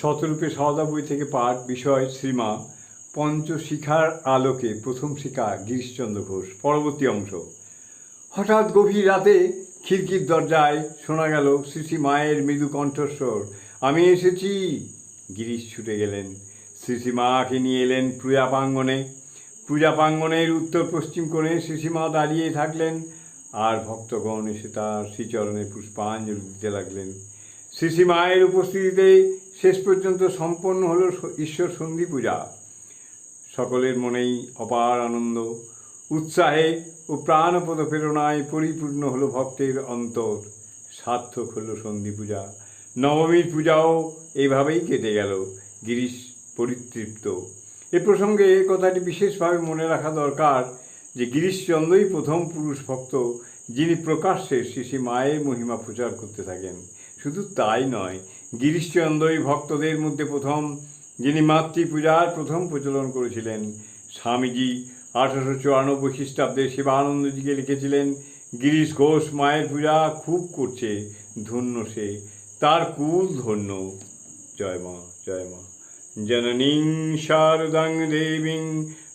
শতরূপে সওদা বই থেকে পাঠ বিষয় শ্রীমা পঞ্চশিখার আলোকে প্রথম শিখা গিরিশচন্দ্র ঘোষ। পরবর্তী অংশ। হঠাৎ গভীর রাতে খিড়কির দরজায় শোনা গেল শ্রী শ্রী মায়ের মৃদু কণ্ঠস্বর, আমি এসেছি। গিরিশ ছুটে গেলেন। শ্রী শ্রী মাকে নিয়ে এলেন পূজা প্রাঙ্গণে। পূজা প্রাঙ্গণের উত্তর পশ্চিম কোণে শ্রীমা দাঁড়িয়ে থাকলেন আর ভক্তগণ এসে তার শ্রীচরণে পুষ্পাঞ্জলি দিতে লাগলেন। শ্রী মায়ের উপস্থিতিতে শেষ পর্যন্ত সম্পন্ন হলো ঈশ্বর সন্ধি পূজা। সকলের মনেই অপার আনন্দ, উৎসাহে ও প্রাণপদ প্রেরণায় পরিপূর্ণ হলো ভক্তের অন্তর। সার্থক হলো সন্ধি পূজা। নবমীর পূজাও এইভাবেই কেটে গেল, গিরিশ পরিতৃপ্ত। এ প্রসঙ্গে এ কথাটি বিশেষভাবে মনে রাখা দরকার যে গিরিশচন্দ্রই প্রথম পুরুষ ভক্ত যিনি প্রকাশ্যে শ্রী মায়ের মহিমা প্রচার করতে থাকেন। শুধু তাই নয় গিরিশচন্দ্রই ভক্তদের মধ্যে প্রথম, যিনি মাতৃপূজার প্রথম প্রচলন করেছিলেন, স্বামীজি আঠারোশো চুরানব্বই খ্রিস্টাব্দে শিবানন্দজিকে লিখেছিলেন, গিরিশ ঘোষ মায়ের পূজা খুব করছে, ধন্য সে, তার কুল ধন্য, জয় মা জয় মা। জননীং শারদাং দেবীং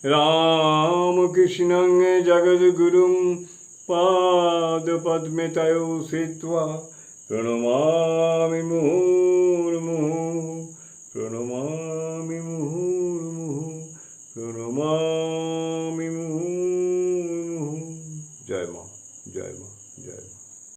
রামকৃষ্ণং জগদ্গুরুং পাদপদ্মে তয়ো শ্রিত্বা প্রণমামি মুহুর্মুহু প্রণমামি মুহুর্মুহু প্রণমামি মুহুর্মুহু। জয় মা জয় মা।